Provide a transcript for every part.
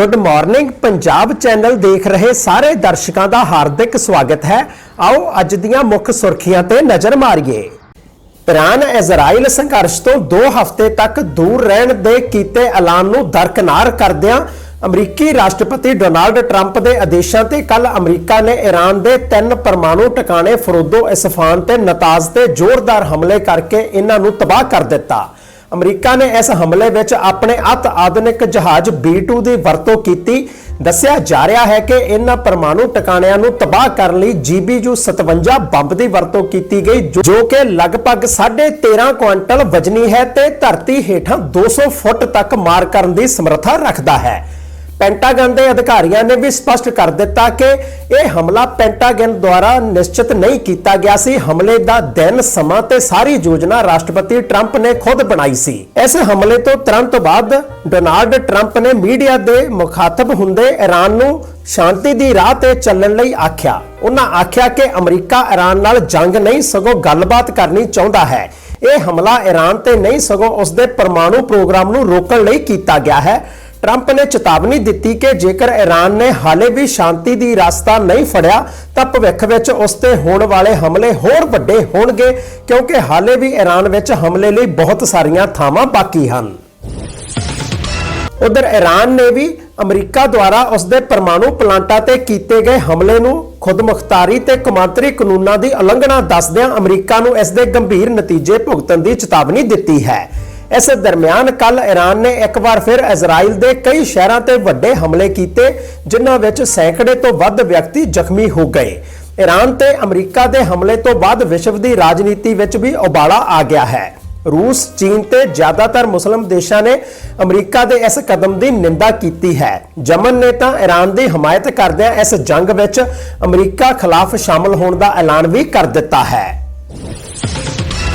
Good morning Punjab channel ਦੇਖ ਰਹੇ ਸਾਰੇ ਦਰਸ਼ਕਾਂ ਦਾ ਹਾਰਦਿਕ ਸਵਾਗਤ ਹੈ। ਆਓ ਅੱਜ ਦੀਆਂ ਮੁੱਖ ਸੁਰਖੀਆਂ ਤੇ ਨਜ਼ਰ ਮਾਰੀਏ। ਇਰਾਨ ਇਜ਼ਰਾਈਲ ਸੰਘਰਸ਼ ਤੋਂ 2 ਹਫ਼ਤੇ ਤੱਕ ਦੂਰ ਰਹਿਣ ਦੇ ਕੀਤੇ ਐਲਾਨ ਨੂੰ ਦਰਕਨਾਰ ਕਰਦਿਆਂ ਅਮਰੀਕੀ ਰਾਸ਼ਟਰਪਤੀ ਡੋਨਾਲਡ ਟਰੰਪ ਦੇ ਆਦੇਸ਼ਾਂ ਤੇ ਕੱਲ ਅਮਰੀਕਾ ਨੇ ਈਰਾਨ ਦੇ ਤਿੰਨ ਪਰਮਾਣੂ ਟਿਕਾਣੇ ਫਰੋਦੋ ਇਸਫਾਨ ਤੇ ਨਤਾਜ਼ ਤੇ ਜ਼ੋਰਦਾਰ ਹਮਲੇ ਕਰਕੇ ਇਹਨਾਂ ਨੂੰ ਤਬਾਹ ਕਰ ਦਿੱਤਾ। ਅਮਰੀਕਾ ਨੇ ਇਸ ਹਮਲੇ ਵਿੱਚ ਆਪਣੇ ਅਤ ਆਧੁਨਿਕ ਜਹਾਜ਼ B2 ਦੀ ਵਰਤੋਂ ਕੀਤੀ। ਦੱਸਿਆ ਜਾ ਰਿਹਾ ਹੈ ਕਿ ਇਹਨਾਂ ਪਰਮਾਣੂ ਟਿਕਾਣਿਆਂ ਨੂੰ ਤਬਾਹ ਕਰਨ ਲਈ GBU 57 ਬੰਬ ਦੀ ਵਰਤੋਂ ਕੀਤੀ ਗਈ, ਜੋ- ਜੋ ਕਿ ਲਗਭਗ 13.5 ਕੁਇੰਟਲ ਵਜਨੀ ਹੈ ਤੇ ਧਰਤੀ ਹੇਠਾਂ 200 ਫੁੱਟ ਤੱਕ ਮਾਰ ਕਰਨ ਦੀ ਸਮਰੱਥਾ ਰੱਖਦਾ ਹੈ। ਪੈਂਟਾਗਨ ਦੇ ਅਧਿਕਾਰੀਆਂ ਨੇ ਵੀ ਸਪਸ਼ਟ ਕਰ ਦਿੱਤਾ ਕਿ ਇਹ ਹਮਲਾ ਪੈਂਟਾਗਨ ਦੁਆਰਾ ਨਿਸ਼ਚਿਤ ਨਹੀਂ ਕੀਤਾ ਗਿਆ ਸੀ। ਹਮਲੇ ਦਾ ਦਿਨ, ਸਮਾਂ ਤੇ ਸਾਰੀ ਯੋਜਨਾ ਰਾਸ਼ਟਰਪਤੀ ਟਰੰਪ ਨੇ ਖੁਦ ਬਣਾਈ ਸੀ। ਇਸ ਹਮਲੇ ਤੋਂ ਤੁਰੰਤ ਬਾਅਦ ਡੋਨਾਲਡ ਟਰੰਪ ਨੇ ਮੀਡੀਆ ਦੇ ਮੁਖਾਤਬ ਹੁੰਦੇ ਈਰਾਨ ਨੂੰ ਸ਼ਾਂਤੀ ਦੀ ਰਾਹ ਤੇ ਚੱਲਣ ਲਈ ਆਖਿਆ। ਉਹਨਾਂ ਆਖਿਆ ਕਿ ਅਮਰੀਕਾ ਈਰਾਨ ਨਾਲ ਜੰਗ ਨਹੀਂ, ਸਗੋਂ ਗੱਲਬਾਤ ਕਰਨੀ ਚਾਹੁੰਦਾ ਹੈ। ਇਹ ਹਮਲਾ ਈਰਾਨ ਤੇ ਨਹੀਂ, ਸਗੋਂ ਉਸ ਦੇ ਪਰਮਾਣੂ ਪ੍ਰੋਗਰਾਮ ਨੂੰ ਰੋਕਣ ਲਈ ਕੀਤਾ ਗਿਆ ਹੈ। ਟਰੰਪ ਨੇ ਚੇਤਾਵਨੀ ਦਿੱਤੀ ਕਿ ਜੇਕਰ ਈਰਾਨ ਨੇ ਹਾਲੇ ਵੀ ਸ਼ਾਂਤੀ ਦੀ ਰਸਤਾ ਨਹੀਂ ਫੜਿਆ, ਤਾਂ ਭਵਿੱਖ ਵਿੱਚ ਉਸ ਤੇ ਹੋਣ ਵਾਲੇ ਹਮਲੇ ਹੋਰ ਵੱਡੇ ਹੋਣਗੇ, ਕਿਉਂਕਿ ਹਾਲੇ ਵੀ ਈਰਾਨ ਵਿੱਚ ਹਮਲੇ ਲਈ ਬਹੁਤ ਸਾਰੀਆਂ ਥਾਵਾਂ ਬਾਕੀ ਹਨ। ਉਧਰ ਈਰਾਨ ਨੇ ਵੀ ਅਮਰੀਕਾ ਦੁਆਰਾ ਉਸ ਦੇ ਪਰਮਾਣੂ ਪਲਾਂਟਾਂ ਤੇ ਕੀਤੇ ਗਏ ਹਮਲੇ ਨੂੰ ਖੁਦਮੁਖਤਾਰੀ ਤੇ ਕਮਾਂਤਰੀ ਕਾਨੂੰਨਾਂ ਦੀ ਉਲੰਘਣਾ ਦੱਸਦਿਆਂ ਅਮਰੀਕਾ ਨੂੰ ਇਸ ਦੇ ਗੰਭੀਰ ਨਤੀਜੇ ਭੁਗਤਣ ਦੀ ਚੇਤਾਵਨੀ ਦਿੱਤੀ ਹੈ। ਇਸ ਦਰਮਿਆਨ ਕੱਲ ਈਰਾਨ ਨੇ ਇੱਕ ਵਾਰ ਫਿਰ ਇਜ਼ਰਾਈਲ ਦੇ ਕਈ ਸ਼ਹਿਰਾਂ ਤੇ ਵੱਡੇ ਹਮਲੇ ਕੀਤੇ, ਜਿਨ੍ਹਾਂ ਵਿੱਚ ਸੈਂਕੜੇ ਤੋਂ ਵੱਧ ਵਿਅਕਤੀ ਜ਼ਖਮੀ ਹੋ ਗਏ। ਈਰਾਨ ਤੇ ਅਮਰੀਕਾ ਦੇ ਹਮਲੇ ਤੋਂ ਬਾਅਦ ਵਿਸ਼ਵ ਦੀ ਰਾਜਨੀਤੀ ਵਿੱਚ ਵੀ ਉਬਾਲਾ ਆ ਗਿਆ ਹੈ। ਰੂਸ, ਚੀਨ ਤੇ ਜ਼ਿਆਦਾਤਰ ਮੁਸਲਮ ਦੇਸ਼ਾਂ ਨੇ ਅਮਰੀਕਾ ਦੇ ਇਸ ਕਦਮ ਦੀ ਨਿੰਦਾ ਕੀਤੀ ਹੈ। ਜਮਨ ਨੇ ਤਾਂ ਈਰਾਨ ਦੀ ਹਮਾਇਤ ਕਰਦਿਆਂ ਇਸ ਜੰਗ ਵਿੱਚ ਅਮਰੀਕਾ ਖਿਲਾਫ ਸ਼ਾਮਲ ਹੋਣ ਦਾ ਐਲਾਨ ਵੀ ਕਰ ਦਿੱਤਾ ਹੈ।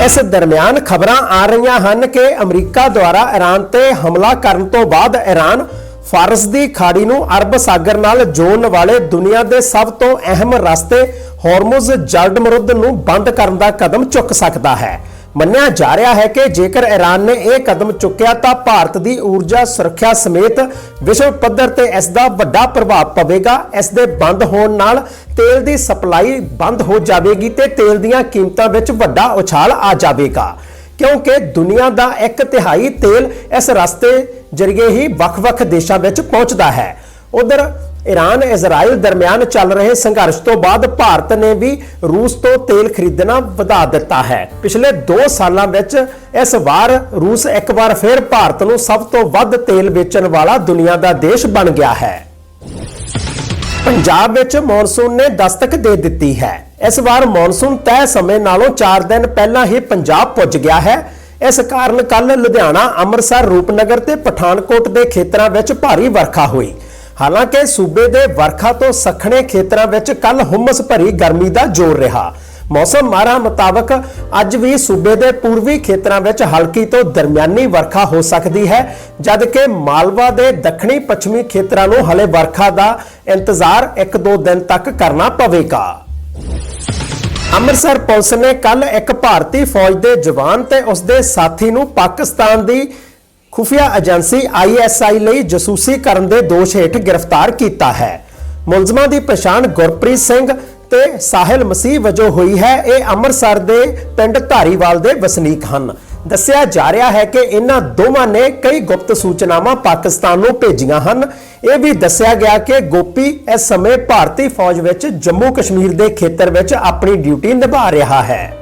ਇਸ ਦਰਮਿਆਨ ਖਬਰਾਂ ਆ ਰਹੀਆਂ ਹਨ ਕਿ ਅਮਰੀਕਾ ਦੁਆਰਾ ਈਰਾਨ ਤੇ ਹਮਲਾ ਕਰਨ ਤੋਂ ਬਾਅਦ ਈਰਾਨ ਫਾਰਸ ਦੀ ਖਾੜੀ ਨੂੰ ਅਰਬ ਸਾਗਰ ਨਾਲ ਜੋੜਨ ਵਾਲੇ ਦੁਨੀਆ ਦੇ ਸਭ ਤੋਂ ਅਹਿਮ ਰਸਤੇ ਹਾਰਮੁਜ਼ ਮਰੁੱਧ ਨੂੰ ਬੰਦ ਕਰਨ ਦਾ ਕਦਮ ਚੁੱਕ ਸਕਦਾ ਹੈ। ਮੰਨਿਆ ਜਾ ਰਿਹਾ ਹੈ ਕਿ ਜੇਕਰ ਈਰਾਨ ਨੇ ਇਹ ਕਦਮ ਚੁੱਕਿਆ ਤਾਂ ਭਾਰਤ ਦੀ ਊਰਜਾ ਸੁਰੱਖਿਆ ਸਮੇਤ ਵਿਸ਼ਵ ਪੱਧਰ ਤੇ ਇਸ ਦਾ ਵੱਡਾ ਪ੍ਰਭਾਵ ਪਵੇਗਾ। ਇਸ ਦੇ ਬੰਦ ਹੋਣ ਨਾਲ ਤੇਲ ਦੀ ਸਪਲਾਈ ਬੰਦ ਹੋ ਜਾਵੇਗੀ ਤੇ ਤੇਲ ਦੀਆਂ ਕੀਮਤਾਂ ਵਿੱਚ ਵੱਡਾ ਉਛਾਲ ਆ ਜਾਵੇਗਾ। ਕਿਉਂਕਿ ਦੁਨੀਆ ਦਾ ਇੱਕ ਤਿਹਾਈ ਤੇਲ ਇਸ ਰਸਤੇ ਜ਼ਰੀਏ ਹੀ ਵੱਖ-ਵੱਖ ਦੇਸ਼ਾਂ ਵਿੱਚ ਪਹੁੰਚਦਾ ਹੈ। ਉਧਰ ਈਰਾਨ ਇਜ਼ਰਾਈਲ ਦਰਮਿਆਨ ਚੱਲ ਰਹੇ ਸੰਘਰਸ਼ ਤੋਂ ਬਾਅਦ ਭਾਰਤ ਨੇ ਵੀ ਰੂਸ ਤੋਂ ਤੇਲ ਖਰੀਦਣਾ ਵਧਾ ਦਿੱਤਾ ਹੈ। ਪਿਛਲੇ 2 ਸਾਲਾਂ ਵਿੱਚ ਇਸ ਵਾਰ ਰੂਸ ਇੱਕ ਵਾਰ ਫਿਰ ਭਾਰਤ ਨੂੰ ਸਭ ਤੋਂ ਵੱਧ ਤੇਲ ਵੇਚਣ ਵਾਲਾ ਦੁਨੀਆ ਦਾ ਦੇਸ਼ ਬਣ ਗਿਆ ਹੈ। ਪੰਜਾਬ ਵਿੱਚ ਮੌਨਸੂਨ ਨੇ ਦਸਤਕ ਦੇ ਦਿੱਤੀ ਹੈ। ਇਸ ਵਾਰ ਮੌਨਸੂਨ ਤੈਅ ਸਮੇਂ ਨਾਲੋਂ 4 ਦਿਨ ਪਹਿਲਾਂ ਹੀ ਪੰਜਾਬ ਪੁੱਜ ਗਿਆ ਹੈ। ਇਸ ਕਾਰਨ ਕੱਲ ਲੁਧਿਆਣਾ, ਅੰਮ੍ਰਿਤਸਰ, ਰੂਪਨਗਰ ਤੇ ਪਠਾਨਕੋਟ ਦੇ ਖੇਤਰਾਂ ਵਿੱਚ ਭਾਰੀ ਵਰਖਾ ਹੋਈ। ਹਾਲਾਂਕਿ ਸੂਬੇ ਦੇ ਵਰਖਾ ਤੋਂ ਸਖਣੇ ਖੇਤਰਾਂ ਵਿੱਚ ਕੱਲ ਹੁਮਸ ਭਰੀ ਗਰਮੀ ਦਾ ਜ਼ੋਰ ਰਿਹਾ। ਮੌਸਮ ਮਾਰਾ ਮੁਤਾਬਕ ਅੱਜ ਵੀ ਸੂਬੇ ਦੇ ਪੂਰਬੀ ਖੇਤਰਾਂ ਵਿੱਚ ਹਲਕੀ ਤੋਂ ਦਰਮਿਆਨੀ ਵਰਖਾ ਹੋ ਸਕਦੀ ਹੈ, ਜਦਕਿ ਮਾਲਵਾ ਦੇ ਦੱਖਣੀ ਪੱਛਮੀ ਖੇਤਰਾਂ ਨੂੰ ਹਲੇ ਵਰਖਾ ਦਾ ਇੰਤਜ਼ਾਰ 1-2 ਦਿਨ ਤੱਕ ਕਰਨਾ ਪਵੇਗਾ। ਅੰਮ੍ਰਿਤਸਰ ਪੁਲਿਸ ਨੇ ਕੱਲ ਇੱਕ ਭਾਰਤੀ ਫੌਜ ਦੇ ਜਵਾਨ ਤੇ ਉਸ ਦੇ ਸਾਥੀ ਨੂੰ ਪਾਕਿਸਤਾਨ ਦੀ ਖੁਫੀਆ ਏਜੰਸੀ ISI ਲਈ ਜਸੂਸੀ ਕਰਨ ਦੇ ਦੋਸ਼ ਹੇਠ ਗ੍ਰਿਫਤਾਰ ਕੀਤਾ ਹੈ। ਮੁਲਜ਼ਮਾਂ ਦੀ ਪਛਾਣ ਗੁਰਪ੍ਰੀਤ ਸਿੰਘ ਤੇ ਸਾਹਿਲ ਮਸੀਹ ਵਜੋਂ ਹੋਈ ਹੈ। ਇਹ ਅੰਮ੍ਰਿਤਸਰ ਦੇ ਪਿੰਡ ਧਾਰੀਵਾਲ ਦੇ ਵਸਨੀਕ ਹਨ। ਦੱਸਿਆ ਜਾ ਰਿਹਾ ਹੈ ਕਿ ਇਹਨਾਂ ਦੋਵਾਂ ਨੇ ਕਈ ਗੁਪਤ ਸੂਚਨਾਵਾਂ ਪਾਕਿਸਤਾਨ ਨੂੰ ਭੇਜੀਆਂ ਹਨ। ਇਹ ਵੀ ਦੱਸਿਆ ਗਿਆ ਕਿ ਗੋਪੀ ਇਸ ਸਮੇਂ ਭਾਰਤੀ ਫੌਜ ਵਿੱਚ ਜੰਮੂ ਕਸ਼ਮੀਰ ਦੇ ਖੇਤਰ ਵਿੱਚ ਆਪਣੀ ਡਿਊਟੀ ਨਿਭਾ ਰਿਹਾ ਹੈ।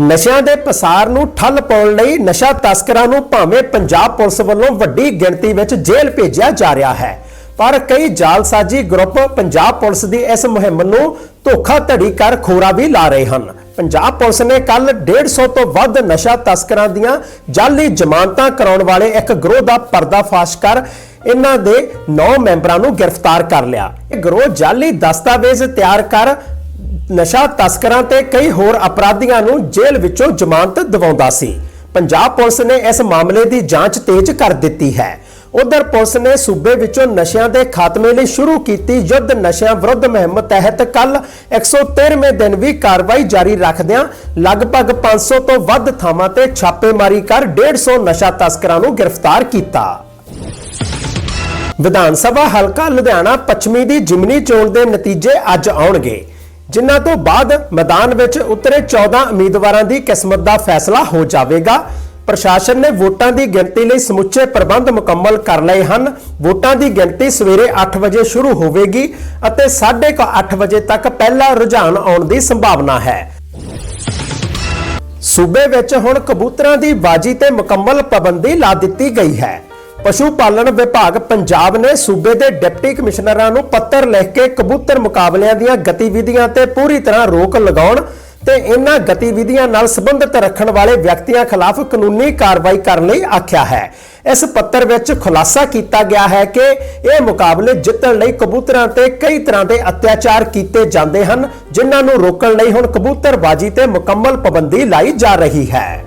ਨਸ਼ਿਆਂ ਦੇ ਪਸਾਰ ਨੂੰ ਠੱਲ ਪਾਉਣ ਲਈ ਨਸ਼ਾ ਤਸਕਰਾਂ ਨੂੰ ਭਾਵੇਂ ਪੰਜਾਬ ਪੁਲਿਸ ਵੱਲੋਂ ਵੱਡੀ ਗਿਣਤੀ ਵਿੱਚ ਜੇਲ੍ਹ ਭੇਜਿਆ ਜਾ ਰਿਹਾ ਹੈ। ਪਰ ਕਈ ਜਾਲਸਾਜੀ ਗਰੁੱਪ ਪੰਜਾਬ ਪੁਲਿਸ ਦੀ ਇਸ ਮੁਹਿੰਮ ਨੂੰ ਧੋਖਾਧੜੀ ਕਰ ਖੋਰਾ ਵੀ ਲਾ ਰਹੇ ਹਨ। ਪੰਜਾਬ ਪੁਲਿਸ ਨੇ ਕੱਲ 150 ਤੋਂ ਵੱਧ ਨਸ਼ਾ ਤਸਕਰਾਂ ਦੀਆਂ ਜਾਲੀ ਜ਼ਮਾਨਤਾਂ ਕਰਾਉਣ ਵਾਲੇ ਇੱਕ ਗਰੋਹ ਦਾ ਪਰਦਾਫਾਸ਼ ਕਰ ਇਹਨਾਂ ਦੇ 9 ਮੈਂਬਰਾਂ ਨੂੰ ਗ੍ਰਿਫਤਾਰ ਕਰ ਲਿਆ। ਇਹ ਗਰੋਹ ਜਾਲੀ ਦਸਤਾਵੇਜ਼ ਤਿਆਰ ਕਰ ਨਸ਼ਾ ਤਸਕਰਾਂ ਤੇ ਕਈ ਹੋਰ ਅਪਰਾਧੀਆਂ ਨੂੰ ਜੇਲ੍ਹ ਵਿੱਚੋਂ ਜ਼ਮਾਨਤ ਦਿਵਾਉਂਦਾ ਸੀ। ਪੰਜਾਬ ਪੁਲਿਸ ਨੇ ਇਸ ਮਾਮਲੇ ਦੀ ਜਾਂਚ ਤੇਜ਼ ਕਰ ਦਿੱਤੀ ਹੈ। ਉਧਰ ਪੁਲਿਸ ਨੇ ਸੂਬੇ ਵਿੱਚੋਂ ਨਸ਼ਿਆਂ ਦੇ ਖਾਤਮੇ ਲਈ ਸ਼ੁਰੂ ਕੀਤੀ ਯੁੱਧ। ਨਸ਼ਿਆਂ ਵਿਰੁੱਧ ਮੁਹਿੰਮ ਤਹਿਤ ਕੱਲ 113ਵੇਂ ਦਿਨ ਵੀ ਕਾਰਵਾਈ ਜਾਰੀ ਰੱਖਦਿਆਂ ਲਗਭਗ 500 ਤੋਂ ਵੱਧ ਥਾਵਾਂ ਤੇ ਛਾਪੇਮਾਰੀ ਕਰ 150 ਨਸ਼ਾ ਤਸਕਰਾਂ ਨੂੰ ਗ੍ਰਿਫਤਾਰ ਕੀਤਾ। ਵਿਧਾਨ ਸਭਾ ਹਲਕਾ ਲੁਧਿਆਣਾ ਪੱਛਮੀ ਦੀ ਜਿਮਨੀ ਚੋਣ ਦੇ ਨਤੀਜੇ ਅੱਜ ਆਉਣਗੇ। ਜਿਨ੍ਹਾਂ ਤੋਂ ਬਾਅਦ ਮੈਦਾਨ ਵਿੱਚ ਉਤਰੇ 14 ਉਮੀਦਵਾਰਾਂ ਦੀ ਕਿਸਮਤ ਦਾ ਫੈਸਲਾ ਹੋ ਜਾਵੇਗਾ। ਪ੍ਰਸ਼ਾਸਨ ਨੇ ਵੋਟਾਂ ਦੀ ਗਿਣਤੀ ਲਈ ਸਮੁੱਚੇ ਪ੍ਰਬੰਧ ਮੁਕੰਮਲ ਕਰ ਲਏ ਹਨ। ਵੋਟਾਂ ਦੀ ਗਿਣਤੀ ਸਵੇਰੇ 8 ਵਜੇ ਸ਼ੁਰੂ ਹੋਵੇਗੀ ਅਤੇ 8:30 ਵਜੇ ਤੱਕ ਪਹਿਲਾ ਰੁਝਾਨ ਆਉਣ ਦੀ ਸੰਭਾਵਨਾ ਹੈ। ਸੂਬੇ ਵਿੱਚ ਹੁਣ ਕਬੂਤਰਾਂ ਦੀ ਬਾਜੀ ਤੇ ਮੁਕੰਮਲ ਪਾਬੰਦੀ ਲਾ ਦਿੱਤੀ ਗਈ ਹੈ। ਪਸ਼ੂ ਪਾਲਣ ਵਿਭਾਗ ਪੰਜਾਬ ਨੇ ਸੂਬੇ ਦੇ ਡਿਪਟੀ ਕਮਿਸ਼ਨਰਾਂ ਨੂੰ ਪੱਤਰ ਲਿਖ ਕੇ ਕਬੂਤਰ ਮੁਕਾਬਲਿਆਂ ਦੀਆਂ ਗਤੀਵਿਧੀਆਂ ਤੇ ਪੂਰੀ ਤਰ੍ਹਾਂ ਰੋਕ ਲਗਾਉਣ ਤੇ ਇਹਨਾਂ ਗਤੀਵਿਧੀਆਂ ਨਾਲ ਸੰਬੰਧਿਤ ਰੱਖਣ ਵਾਲੇ ਵਿਅਕਤੀਆਂ ਖਿਲਾਫ ਕਾਨੂੰਨੀ ਕਾਰਵਾਈ ਕਰਨ ਲਈ ਆਖਿਆ ਹੈ। ਇਸ ਪੱਤਰ ਵਿੱਚ ਖੁਲਾਸਾ ਕੀਤਾ ਗਿਆ ਹੈ ਕਿ ਇਹ ਮੁਕਾਬਲੇ ਜਿੱਤਣ ਲਈ ਕਬੂਤਰਾਂ ਤੇ ਕਈ ਤਰ੍ਹਾਂ ਦੇ ਅਤਿਆਚਾਰ ਕੀਤੇ ਜਾਂਦੇ ਹਨ, ਜਿਨ੍ਹਾਂ ਨੂੰ ਰੋਕਣ ਲਈ ਹੁਣ ਕਬੂਤਰਬਾਜੀ ਤੇ ਮੁਕੰਮਲ ਪਾਬੰਦੀ ਲਾਈ ਜਾ ਰਹੀ ਹੈ।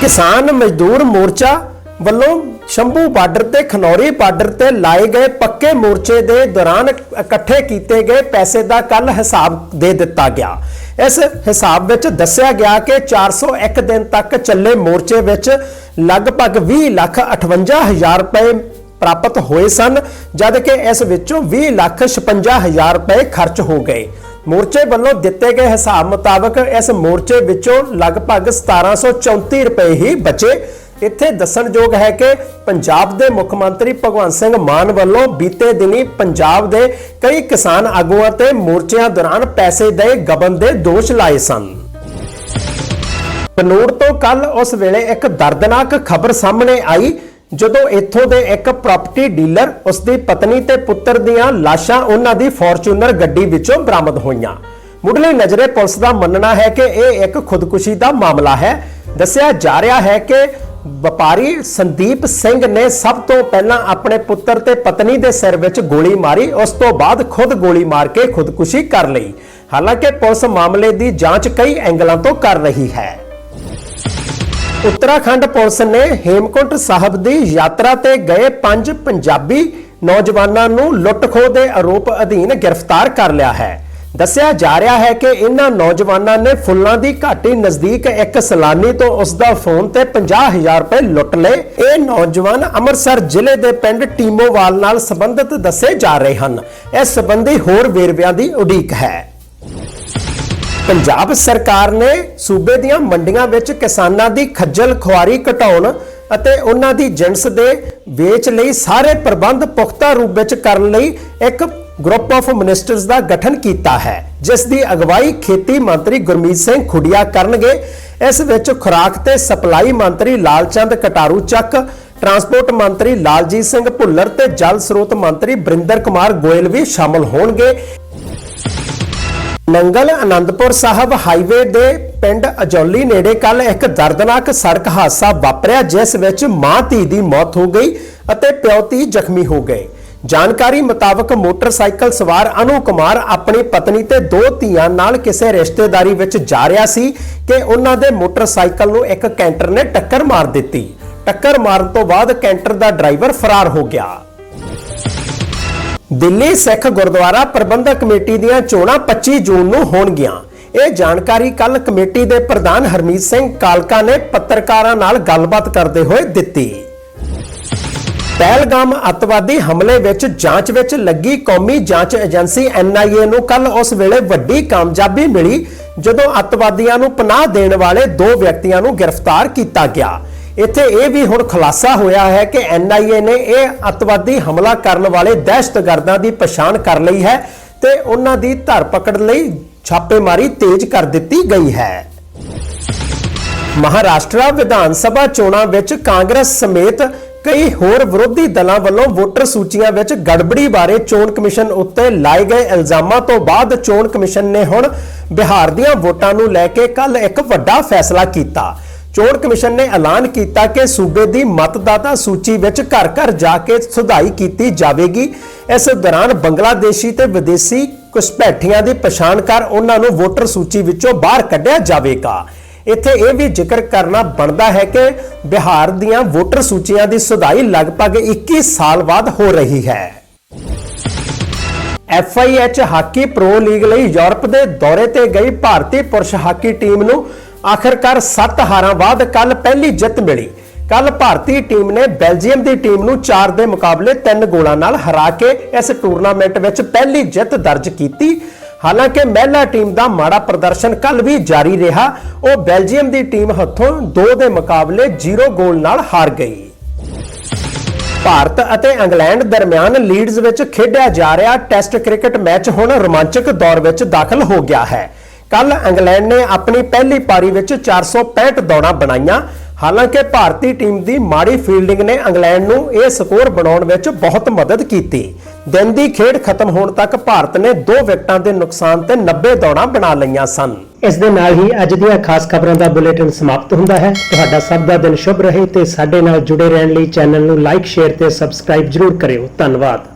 ਕਿਸਾਨ ਮਜ਼ਦੂਰ ਮੋਰਚਾ ਵੱਲੋਂ ਸ਼ੰਭੂ ਬਾਰਡਰ ਤੇ, ਖਨੌਰੀ ਬਾਰਡਰ ਤੇ ਲਾਏ ਗਏ ਪੱਕੇ ਮੋਰਚੇ ਦੇ ਦੌਰਾਨ ਇਕੱਠੇ ਕੀਤੇ ਗਏ ਪੈਸੇ ਦਾ ਕੱਲ ਹਿਸਾਬ ਦੇ ਦਿੱਤਾ ਗਿਆ। ਇਸ ਹਿਸਾਬ ਵਿੱਚ ਦੱਸਿਆ ਗਿਆ ਕਿ 401 ਦਿਨ ਤੱਕ ਚੱਲੇ ਮੋਰਚੇ ਵਿੱਚ ਲਗਭਗ 20 ਲੱਖ 58 ਰੁਪਏ ਪ੍ਰਾਪਤ ਹੋਏ ਸਨ, ਜਦ ਕਿ ਇਸ ਵਿੱਚੋਂ 20 ਲੱਖ 56 ਹਜ਼ਾਰ ਰੁਪਏ ਖਰਚ ਹੋ ਗਏ। ਮੋਰਚੇ ਵੱਲੋਂ ਦਿੱਤੇ ਗਏ ਹਿਸਾਬ ਮੁਤਾਬਕ ਇਸ ਮੋਰਚੇ ਵਿੱਚੋਂ ਲਗਭਗ 1734 ਰੁਪਏ ਹੀ ਬਚੇ। ਇੱਥੇ ਦੱਸਣਯੋਗ ਹੈ ਕਿ ਪੰਜਾਬ ਦੇ ਮੁੱਖ ਮੰਤਰੀ ਭਗਵੰਤ ਸਿੰਘ ਮਾਨ ਵੱਲੋਂ ਬੀਤੇ ਦਿਨੀ ਪੰਜਾਬ ਦੇ ਕਈ ਕਿਸਾਨ ਆਗੂਆਂ ਤੇ ਮੋਰਚਿਆਂ ਦੌਰਾਨ ਪੈਸੇ ਦੇ ਗਬਨ ਦੇ ਦੋਸ਼ ਲਾਏ ਸਨ। ਪਨੂੜ ਤੋਂ ਕੱਲ ਉਸ ਵੇਲੇ ਇੱਕ ਦਰਦਨਾਕ ਖਬਰ ਸਾਹਮਣੇ ਆਈ, ਜਦੋਂ ਇੱਥੋਂ ਦੇ ਇੱਕ ਪ੍ਰਾਪਰਟੀ ਡੀਲਰ ਉਸ ਦੀ ਪਤਨੀ ਤੇ ਪੁੱਤਰ ਦੀਆਂ ਲਾਸ਼ਾਂ ਉਹਨਾਂ ਦੀ ਫੋਰਚੂਨਰ ਗੱਡੀ ਵਿੱਚੋਂ ਬਰਾਮਦ ਹੋਈਆਂ। ਮੁੱਢਲੀ ਨਜ਼ਰੇ ਪੁਲਿਸ ਦਾ ਮੰਨਣਾ ਹੈ ਕਿ ਇਹ ਇੱਕ ਖੁਦਕੁਸ਼ੀ ਦਾ ਮਾਮਲਾ ਹੈ। ਦੱਸਿਆ ਜਾ ਰਿਹਾ ਹੈ ਕਿ ਵਪਾਰੀ ਸੰਦੀਪ ਸਿੰਘ ਨੇ ਸਭ ਤੋਂ ਪਹਿਲਾਂ ਆਪਣੇ ਪੁੱਤਰ ਤੇ ਪਤਨੀ ਦੇ ਸਿਰ ਵਿੱਚ ਗੋਲੀ ਮਾਰੀ, ਉਸ ਤੋਂ ਬਾਅਦ ਖੁਦ ਗੋਲੀ ਮਾਰ ਕੇ ਖੁਦਕੁਸ਼ੀ ਕਰ ਲਈ। ਹਾਲਾਂਕਿ ਪੁਲਿਸ ਮਾਮਲੇ ਦੀ ਜਾਂਚ ਕਈ ਐਂਗਲਾਂ ਤੋਂ ਕਰ ਰਹੀ ਹੈ। ਉੱਤਰਾਖੰਡ ਪੁਲਿਸ ਨੇ ਹੇਮਕੁੰਟ ਸਾਹਿਬ ਦੀ ਯਾਤਰਾ ਤੇ ਗਏ ਪੰਜ ਪੰਜਾਬੀ ਨੌਜਵਾਨਾਂ ਨੂੰ ਲੁੱਟ-ਖੋਹ ਦੇ ਆਰੋਪ ਅਧੀਨ ਗ੍ਰਿਫਤਾਰ ਕਰ ਲਿਆ ਹੈ। ਦੱਸਿਆ ਜਾ ਰਿਹਾ ਹੈ ਕਿ ਇਹਨਾਂ ਨੌਜਵਾਨਾਂ ਨੇ ਫੁੱਲਾਂ ਦੀ ਘਾਟੀ ਨਜ਼ਦੀਕ ਇੱਕ ਸਲਾਨੀ ਤੋਂ ਉਸ ਦਾ ਫੋਨ ਤੇ 50000 ਰੁਪਏ ਲੁੱਟ ਲਏ। ਇਹ ਨੌਜਵਾਨ ਅੰਮ੍ਰਿਤਸਰ ਜ਼ਿਲ੍ਹੇ ਦੇ ਪਿੰਡ ਟੀਮੋਵਾਲ ਨਾਲ ਸੰਬੰਧਿਤ ਦੱਸੇ ਜਾ ਰਹੇ ਹਨ। ਇਸ ਸੰਬੰਧੀ ਹੋਰ ਵੇਰਵਿਆਂ ਦੀ ਉਡੀਕ ਹੈ। ਪੰਜਾਬ ਸਰਕਾਰ ਨੇ ਸੂਬੇ ਦੀਆਂ ਮੰਡੀਆਂ ਵਿੱਚ ਕਿਸਾਨਾਂ ਦੀ ਖੱਜਲ ਖੁਆਰੀ ਘਟਾਉਣ ਅਤੇ ਉਹਨਾਂ ਦੀ ਜਿਣਸ ਦੇ ਵੇਚ ਲਈ ਸਾਰੇ ਪ੍ਰਬੰਧ ਪੁਖਤਾ ਰੂਪ ਵਿੱਚ ਕਰਨ ਲਈ ਇੱਕ ਗਰੁੱਪ ਆਫ ਮਿਨਿਸਟਰਸ ਦਾ ਗਠਨ ਕੀਤਾ ਹੈ, ਜਿਸ ਦੀ ਅਗਵਾਈ ਖੇਤੀ ਮੰਤਰੀ ਗੁਰਮੀਤ ਸਿੰਘ ਖੁੱਡੀਆ ਕਰਨਗੇ। ਇਸ ਵਿੱਚ ਖੁਰਾਕ ਤੇ ਸਪਲਾਈ ਮੰਤਰੀ ਲਾਲਚੰਦ ਕਟਾਰੂ ਚੱਕ, ਟਰਾਂਸਪੋਰਟ ਮੰਤਰੀ ਲਾਲਜੀਤ ਸਿੰਘ ਭੁੱਲਰ ਤੇ ਜਲ ਸਰੋਤ ਮੰਤਰੀ ਬਰਿੰਦਰ ਕੁਮਾਰ ਗੋਇਲ ਵੀ ਸ਼ਾਮਲ ਹੋਣਗੇ। ਨੰਗਲ ਆਨੰਦਪੁਰ ਸਾਹਿਬ ਹਾਈਵੇ ਦੇ ਪਿੰਡ ਅਜੌਲੀ ਨੇੜੇ ਕੱਲ ਇੱਕ ਦਰਦਨਾਕ ਸੜਕ ਹਾਦਸਾ ਵਾਪਰਿਆ, ਜਿਸ ਵਿੱਚ ਮਾਂ ਧੀ ਦੀ ਮੌਤ ਹੋ ਗਈ ਅਤੇ ਪਿਓ ਧੀ ਜ਼ਖਮੀ ਹੋ ਗਏ। ਜਾਣਕਾਰੀ ਮੁਤਾਬਕ ਮੋਟਰਸਾਈਕਲ ਸਵਾਰ ਅਨੂ ਕੁਮਾਰ ਆਪਣੀ ਪਤਨੀ ਤੇ ਦੋ ਧੀਆਂ ਨਾਲ ਕਿਸੇ ਰਿਸ਼ਤੇਦਾਰੀ ਵਿੱਚ ਜਾ ਰਿਹਾ ਸੀ ਕਿ ਉਹਨਾਂ ਦੇ ਮੋਟਰਸਾਈਕਲ ਨੂੰ ਇੱਕ ਕੈਂਟਰ ਨੇ ਟੱਕਰ ਮਾਰ ਦਿੱਤੀ। ਟੱਕਰ ਮਾਰਨ ਤੋਂ ਬਾਅਦ ਕੈਂਟਰ ਦਾ ਡਰਾਈਵਰ ਫਰਾਰ ਹੋ ਗਿਆ। ਦਿੱਲੀ ਸਿੱਖ ਗੁਰਦੁਆਰਾ ਪ੍ਰਬੰਧਕ ਕਮੇਟੀ ਦੀਆਂ ਚੋਣਾਂ 25 ਜੂਨ ਨੂੰ ਹੋਣਗੀਆਂ। ਇਹ ਜਾਣਕਾਰੀ ਕੱਲ ਕਮੇਟੀ ਦੇ ਪ੍ਰਧਾਨ ਹਰਮੀਤ ਸਿੰਘ ਕਾਲਕਾ ਨੇ ਪੱਤਰਕਾਰਾਂ ਨਾਲ ਗੱਲਬਾਤ ਕਰਦੇ ਹੋਏ ਦਿੱਤੀ। ਪਹਿਲਗਾਮ ਅੱਤਵਾਦੀ ਹਮਲੇ ਵਿੱਚ ਜਾਂਚ ਵਿੱਚ ਲੱਗੀ ਕੌਮੀ ਜਾਂਚ ਏਜੰਸੀ NIA ਨੂੰ ਕੱਲ ਉਸ ਵੇਲੇ ਵੱਡੀ ਕਾਮਯਾਬੀ ਮਿਲੀ, ਜਦੋਂ ਅੱਤਵਾਦੀਆਂ ਨੂੰ ਪਨਾਹ ਦੇਣ ਵਾਲੇ ਦੋ ਵਿਅਕਤੀਆਂ ਨੂੰ ਗ੍ਰਿਫਤਾਰ ਕੀਤਾ ਗਿਆ। ਇੱਥੇ ਇਹ ਵੀ ਹੁਣ ਖੁਲਾਸਾ ਹੋਇਆ ਹੈ ਕਿ NIA ਨੇ ਇਹ ਅੱਤਵਾਦੀ ਹਮਲਾ ਕਰਨ ਵਾਲੇ ਦਹਿਸ਼ਤਗਰਦਾਂ ਦੀ ਪਛਾਣ ਕਰ ਲਈ ਹੈ ਤੇ ਉਹਨਾਂ ਦੀ ਧਰ ਪਕੜ ਲਈ ਛਾਪੇਮਾਰੀ ਤੇਜ਼ ਕਰ ਦਿੱਤੀ ਗਈ ਹੈ। ਮਹਾਰਾਸ਼ਟਰ ਵਿਧਾਨ ਸਭਾ ਚੋਣਾਂ ਵਿੱਚ ਕਾਂਗਰਸ ਸਮੇਤ ਕਈ ਹੋਰ ਵਿਰੋਧੀ ਦਲਾਂ ਵੱਲੋਂ ਵੋਟਰ ਸੂਚੀਆਂ ਵਿੱਚ ਗੜਬੜੀ ਬਾਰੇ ਚੋਣ ਕਮਿਸ਼ਨ ਉੱਤੇ ਲਾਏ ਗਏ ਇਲਜ਼ਾਮਾਂ ਤੋਂ ਬਾਅਦ ਚੋਣ ਕਮਿਸ਼ਨ ਨੇ ਹੁਣ ਬਿਹਾਰ ਦੀਆਂ ਵੋਟਾਂ ਨੂੰ ਲੈ ਕੇ ਕੱਲ ਇੱਕ ਵੱਡਾ ਫੈਸਲਾ ਕੀਤਾ। ਚੋਣ ਕਮਿਸ਼ਨ ਨੇ ਐਲਾਨ ਕੀਤਾ ਕਿ ਸੂਬੇ ਦੀ ਮਤਦਾਤਾ ਸੂਚੀ ਵਿੱਚ ਘਰ-ਘਰ ਜਾ ਕੇ ਸੁਧਾਈ ਕੀਤੀ ਜਾਵੇਗੀ। ਇਸ ਦੌਰਾਨ ਬੰਗਲਾਦੇਸ਼ੀ ਤੇ ਵਿਦੇਸ਼ੀ ਘੁਸਪੈਠੀਆਂ ਦੀ ਪਛਾਣ ਕਰ ਉਹਨਾਂ ਨੂੰ ਵੋਟਰ ਸੂਚੀ ਵਿੱਚੋਂ ਬਾਹਰ ਕੱਢਿਆ ਜਾਵੇਗਾ। ਇੱਥੇ ਇਹ ਵੀ ਜ਼ਿਕਰ ਕਰਨਾ ਬਣਦਾ ਹੈ ਕਿ ਬਿਹਾਰ ਦੀਆਂ ਵੋਟਰ ਸੂਚੀਆਂ ਦੀ ਸੁਧਾਈ ਲਗਭਗ 21 ਸਾਲ ਬਾਅਦ ਹੋ ਰਹੀ ਹੈ। FIH ਹਾਕੀ ਪ੍ਰੋ ਲੀਗ ਲਈ ਯੂਰਪ ਦੇ ਦੌਰੇ ਤੇ ਗਈ ਭਾਰਤੀ ਪੁਰਸ਼ ਹਾਕੀ ਟੀਮ ਨੂੰ ਆਖਰਕਾਰ 7 ਹਾਰਾਂ ਬਾਅਦ ਕੱਲ ਪਹਿਲੀ ਜਿੱਤ ਮਿਲੀ। ਕੱਲ ਭਾਰਤੀ ਟੀਮ ਨੇ ਬੈਲਜੀਅਮ ਦੀ ਟੀਮ ਨੂੰ 4 ਦੇ ਮੁਕਾਬਲੇ 3 ਗੋਲਾਂ ਨਾਲ ਹਰਾ ਕੇ ਇਸ ਟੂਰਨਾਮੈਂਟ ਵਿੱਚ ਪਹਿਲੀ ਜਿੱਤ ਦਰਜ ਕੀਤੀ। ਹਾਲਾਂਕਿ ਮਹਿਲਾ ਟੀਮ ਦਾ ਮਾੜਾ ਪ੍ਰਦਰਸ਼ਨ ਕੱਲ ਵੀ ਜਾਰੀ ਰਿਹਾ। ਉਹ ਬੈਲਜੀਅਮ ਦੀ ਟੀਮ ਹੱਥੋਂ 2 ਦੇ ਮੁਕਾਬਲੇ 0 ਗੋਲ ਨਾਲ ਹਾਰ ਗਈ। ਭਾਰਤ ਅਤੇ ਇੰਗਲੈਂਡ ਦਰਮਿਆਨ ਲੀਡਜ਼ ਵਿੱਚ ਖੇਡਿਆ ਜਾ ਰਿਹਾ ਟੈਸਟ ਕ੍ਰਿਕਟ ਮੈਚ ਹੁਣ ਰੋਮਾਂਚਕ ਦੌਰ ਵਿੱਚ ਦਾਖਲ ਹੋ ਗਿਆ ਹੈ। ਕੱਲ ਇੰਗਲੈਂਡ ਨੇ ਆਪਣੀ ਪਹਿਲੀ ਪਾਰੀ ਵਿੱਚ 465 ਦੌੜਾਂ ਬਣਾਈਆਂ। ਹਾਲਾਂਕਿ ਭਾਰਤੀ ਟੀਮ ਦੀ ਮਾੜੀ ਫੀਲਡਿੰਗ ਨੇ ਇੰਗਲੈਂਡ ਨੂੰ ਇਹ ਸਕੋਰ ਬਣਾਉਣ ਵਿੱਚ ਬਹੁਤ ਮਦਦ ਕੀਤੀ। ਦਿਨ ਦੀ ਖੇਡ ਖਤਮ ਹੋਣ ਤੱਕ ਭਾਰਤ ਨੇ 2 ਵਿਕਟਾਂ ਦੇ ਨੁਕਸਾਨ ਤੇ 90 ਦੌੜਾਂ ਬਣਾ ਲਈਆਂ ਸਨ। ਇਸ ਦੇ ਨਾਲ ਹੀ ਅੱਜ ਦੀਆਂ ਖਾਸ ਖਬਰਾਂ ਦਾ ਬੁਲੇਟਿਨ ਸਮਾਪਤ ਹੁੰਦਾ ਹੈ। ਤੁਹਾਡਾ ਸਭ ਦਾ ਦਿਨ ਸ਼ੁਭ ਰਹੇ ਤੇ ਸਾਡੇ ਨਾਲ ਜੁੜੇ ਰਹਿਣ ਲਈ ਚੈਨਲ ਨੂੰ ਲਾਈਕ, ਸ਼ੇਅਰ ਤੇ ਸਬਸਕ੍ਰਾਈਬ ਜਰੂਰ ਕਰਿਓ। ਧੰਨਵਾਦ।